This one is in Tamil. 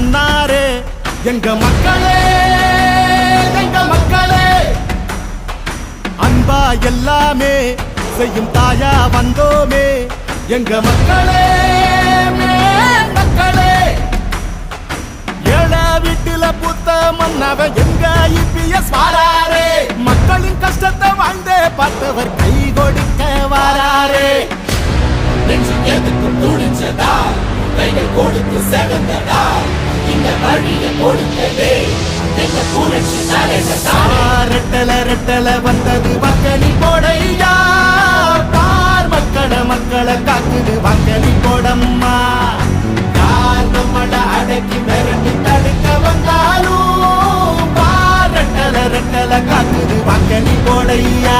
சொன்னாரே எங்க மக்களே எங்க மக்களே. அன்பா எல்லாமே செய்யும் தாயா வந்தோமே. எங்க மக்களே மக்களே. ஏழா வீட்டுல புத்த மன்னவ எங்க இபிஎஸ் வாராரே? மக்களின் கஷ்டத்தை வாழ்ந்தே பார்த்தவர் கை கொடுக்க வாராரே. நெஞ்சு எதுக்கும் துணிச்சதா கைகள் கொடுத்து செவந்ததா? இந்த வழிய கொடுத்ததே ரெட்டல ரெட்டல வந்தது மக்களி போடையா? பார் மக்கள மக்களை காக்குது மக்களி போடம்மா. யார் நம்மள அடக்கி மிரட்டி தடுக்க வந்தாலும் பார் ரெட்டல ரெட்டல காக்குது மக்களி போடையா?